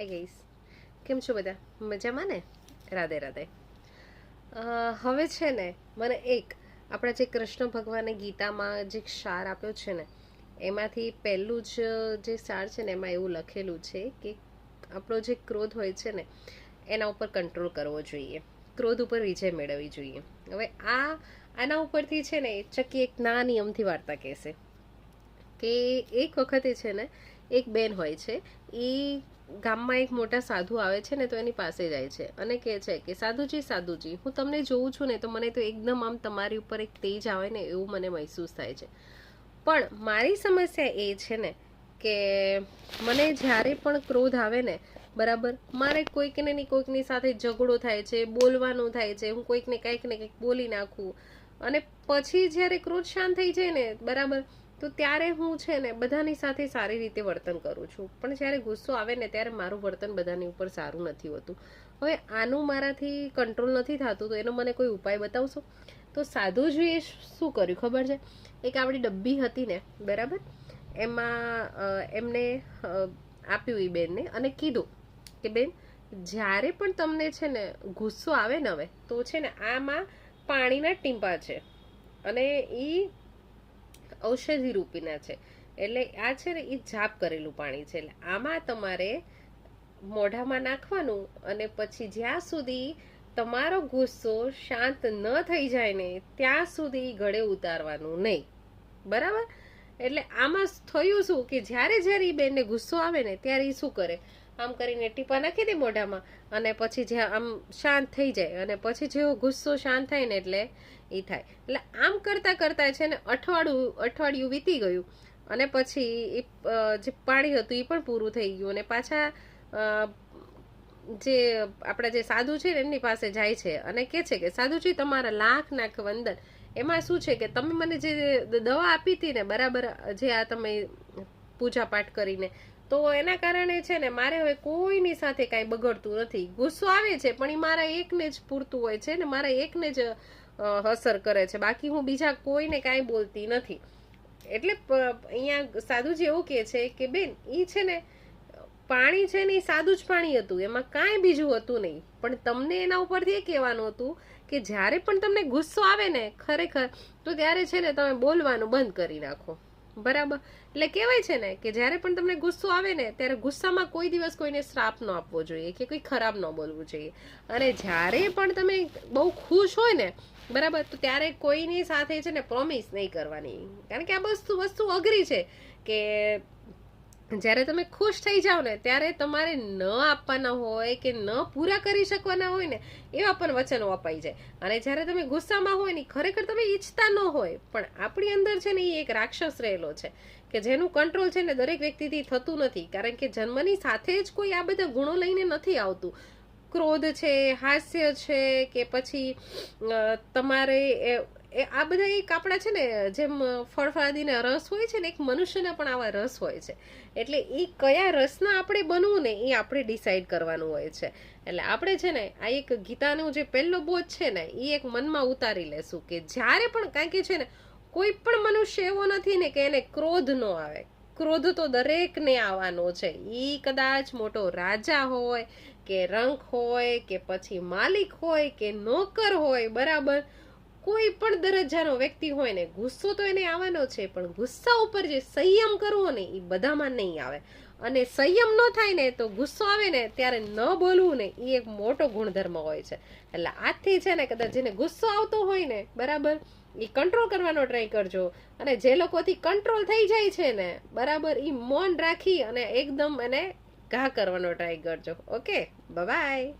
હાય ગઈસ કેમ છો બધા? મજામાં ને? રાધે રાધે. હવે છે ને, મને એક, આપણા જે કૃષ્ણ ભગવાને ગીતામાં જે સાર આપ્યો છે ને, એમાંથી પહેલું જ જે સાર છે ને, એમાં એવું લખેલું છે કે આપણો જે ક્રોધ હોય છે ને, એના ઉપર કંટ્રોલ કરવો જોઈએ. ક્રોધ ઉપર વિજય મેળવવી જોઈએ. હવે આ, આના ઉપરથી છે ને ચક્કી એક ના નિયમથી વાર્તા કહેશે. કે એક વખતે છે ને, એક બેન હોય છે, એ ગામમાં એક મોટા સાધુ આવે છે ને તો એની પાસે જાય છે અને કહે છે કે, સાધુજી સાધુજી, હું તમને જોઉં છું ને તો મને તો એકદમ આમ તમારી ઉપર એક તેજ આવે ને એવું મને મહેસૂસ થાય છે. પણ મારી સમસ્યા એ છે ને કે મને જ્યારે પણ ક્રોધ આવે ને, બરાબર, મારે કોઈકને ને કોઈકની સાથે ઝઘડો થાય છે, બોલવાનું થાય છે, હું કોઈકને કંઈક ને કંઈક બોલી નાખું અને પછી જ્યારે ક્રોધ શાંત થઈ જાય ને, બરાબર તો ત્યારે હું છે ને બધાની સાથે સારી રીતે વર્તન કરું છું. પણ જ્યારે ગુસ્સો આવે ને ત્યારે મારું વર્તન બધાની ઉપર સારું નથી હોતું. હવે આનું મારાથી કંટ્રોલ નથી થતું, તો એનો મને કોઈ ઉપાય બતાવશો? તો સાધુજીએ શું કર્યું ખબર છે? એક આપણી ડબ્બી હતી ને, બરાબર? એમાં એમને આપ્યું એ બેનને અને કીધું કે, બેન, જ્યારે પણ તમને છે ને ગુસ્સો આવે ને હવે, તો છે ને આમાં પાણીના ટીમ્પા છે. અને એ ઔષધિ રૂપીના છે. એટલે આ છે ને, એ જાપ કરેલું પાણી છે. એટલે આમાં તમારે મોઢામાં નાખવાનું અને પછી જ્યાં સુધી તમારો ગુસ્સો શાંત ન થઈ જાય ને, ત્યાં સુધી ગળે ઉતારવાનું નહીં. બરાબર? એટલે આમાં થયું શું કે જ્યારે જ્યારે એ બેનને ગુસ્સો આવે ને ત્યારે એ શું કરે? આમ કરીને ટીપા નાખી દે મોઢામાં અને પછી જ્યાં આમ શાંત થઈ જાય અને પછી જેવો ગુસ્સો શાંત થાય ને એટલે એ થાય. એટલે આમ કરતાં કરતાં છે ને અઠવાડિયું અઠવાડિયું વીતી ગયું અને પછી એ જે પાણી હતું એ પણ પૂરું થઈ ગયું અને પાછા જે આપણા જે સાધુ છે ને એમની પાસે જાય છે અને કહે છે કે સાધુજી, તમારા લાખ નાખ વંદન એમાં શું છે કે તમે મને જે દવા આપી હતી ને, બરાબર, જે આ તમે પૂજા પાઠ કરીને, તો એના કારણે છે ને, મારે હવે કોઈની સાથે કાંઈ બગડતું નથી. ગુસ્સો આવે છે, પણ એ મારા એકને જ પૂરતું હોય છે ને, મારા એકને જ અસર કરે છે. બાકી હું બીજા કોઈને કાંઈ બોલતી નથી. એટલે અહીંયા સાધુજી એવું કહે છે કે બેન એ છે ને પાણી છે ને એ સાદું જ પાણી હતું. એમાં કાંઈ બીજું હતું નહીં. પણ તમને એના ઉપરથી એ કહેવાનું હતું કે જ્યારે પણ તમને ગુસ્સો આવે ને ખરેખર, તો ત્યારે છે ને તમે બોલવાનું બંધ કરી નાખો. બરાબર? એટલે કહેવાય છે ને કે જ્યારે પણ તમને ગુસ્સો આવે ને, ત્યારે ગુસ્સામાં કોઈ દિવસ કોઈને શ્રાપ ન આપવો જોઈએ કે કોઈ ખરાબ ન બોલવું જોઈએ. અને જ્યારે પણ તમે બહુ ખુશ હોય ને, બરાબર, તો ત્યારે કોઈની સાથે છે ને પ્રોમિસ નહીં કરવાની. કારણ કે આ વસ્તુ વસ્તુ અઘરી છે કે જ્યારે તમે ખુશ થઈ જાઓ ને, ત્યારે તમારે ન આપવાના હોય કે ન પૂરા કરી શકવાના હોય ને, એવા પણ વચનો અપાઈ જાય. અને જ્યારે તમે ગુસ્સામાં હોય ને ખરેખર તમે ઈચ્છતા ન હોય, પણ આપણી અંદર છે ને એ એક રાક્ષસ રહેલો છે, કે જેનું કંટ્રોલ છે ને, દરેક વ્યક્તિથી થતું નથી. કારણ કે જન્મની સાથે જ કોઈ આ બધા ગુણો લઈને નથી આવતું. ક્રોધ છે, હાસ્ય છે, કે પછી તમારે એ- આ બધા એક આપણા છે ને, જેમ ફળફળાદીના રસ હોય છે ને, એક મનુષ્યના પણ આવા રસ હોય છે. એટલે એ કયા રસના આપણે બનવું ને એ આપણે ડિસાઈડ કરવાનું હોય છે. એટલે આપણે છે ને, આ એક ગીતાનું જે પહેલો બોધ છે ને એ એક મનમાં ઉતારી લેશું કે જ્યારે પણ કાંઈ કે છે ને, કોઈ પણ મનુષ્ય એવો નથી ને કે એને ક્રોધ ન આવે. ક્રોધ તો દરેકને આવવાનો છે. એ કદાચ મોટો રાજા હોય, કે રંક હોય, કે પછી માલિક હોય, કે નોકર હોય, બરાબર? કોઈ પણ દરજ્જાનો વ્યક્તિ હોય ને, ગુસ્સો તો એને આવવાનો છે, પણ ગુસ્સા ઉપર જે સંયમ કરવો ને એ બધામાં નહીં આવે. અને સંયમ ન થાય ને, તો ગુસ્સો આવે ને, ત્યારે ન બોલવું ને એ એક મોટો ગુણધર્મ હોય છે. એટલે આજથી છે ને, કદાચ જેને ગુસ્સો આવતો હોય ને, બરાબર એ કંટ્રોલ કરવાનો ટ્રાય કરજો. અને જે લોકોથી કંટ્રોલ થઈ જાય છે ને, બરાબર એ મૌન રાખી અને એકદમ એને ઘા કરવાનો ટ્રાય કરજો. Okay bye